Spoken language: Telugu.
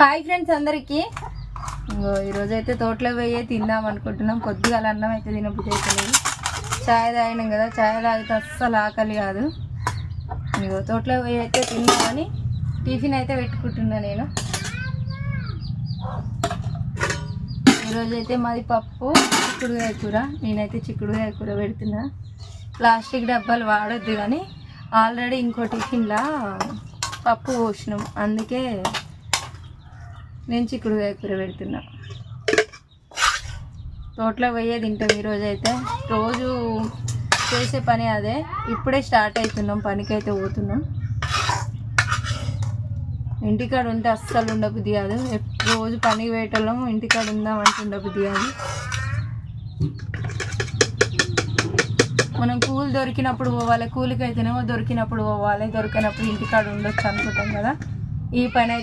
హాయ్ ఫ్రెండ్స్ అందరికీ. ఇంకో ఈరోజు అయితే తోటలో పోయి తిందాం అనుకుంటున్నాం. కొద్దిగా అన్నం అయితే తినబుద్ధి అవుతలేదు చాయ్ తాగినాం కదా చాయ్ తాగితే అస్సలు ఆకలి కాదు. ఇంకో తోటలో పోయి అయితే తిందామని టిఫిన్ అయితే పెట్టుకుంటున్నా నేను. ఈరోజు అయితే మాది పప్పు చిక్కుడుకాయ కూర. నేనైతే చిక్కుడుకాయ కూర పెడుతున్నా. ప్లాస్టిక్ డబ్బాలు వాడొద్దు కానీ ఆల్రెడీ ఇంకో టిఫిన్లా పప్పు పోసినాం. అందుకే నేను చిక్కుడుకాయ కూర పెడుతున్నా. తోటలో పోయే తింటాం ఈరోజు అయితే రోజు చేసే పని అదే. ఇప్పుడే స్టార్ట్ అవుతున్నాం పనికైతే పోతున్నాం. ఇంటికాడ ఉంటే అస్సలు ఉండబుద్ధి కాదు. రోజు పని వేయటం ఇంటికాడ ఉందామంటే ఉండబుద్ధి కాదు. మనం కూలి దొరికినప్పుడు పోవాలి కూలికి అయితేనేమో దొరికినప్పుడు పోవాలి దొరికినప్పుడు ఇంటికాడ ఉండొచ్చు అనుకుంటాం కదా. ఈ పని అయితే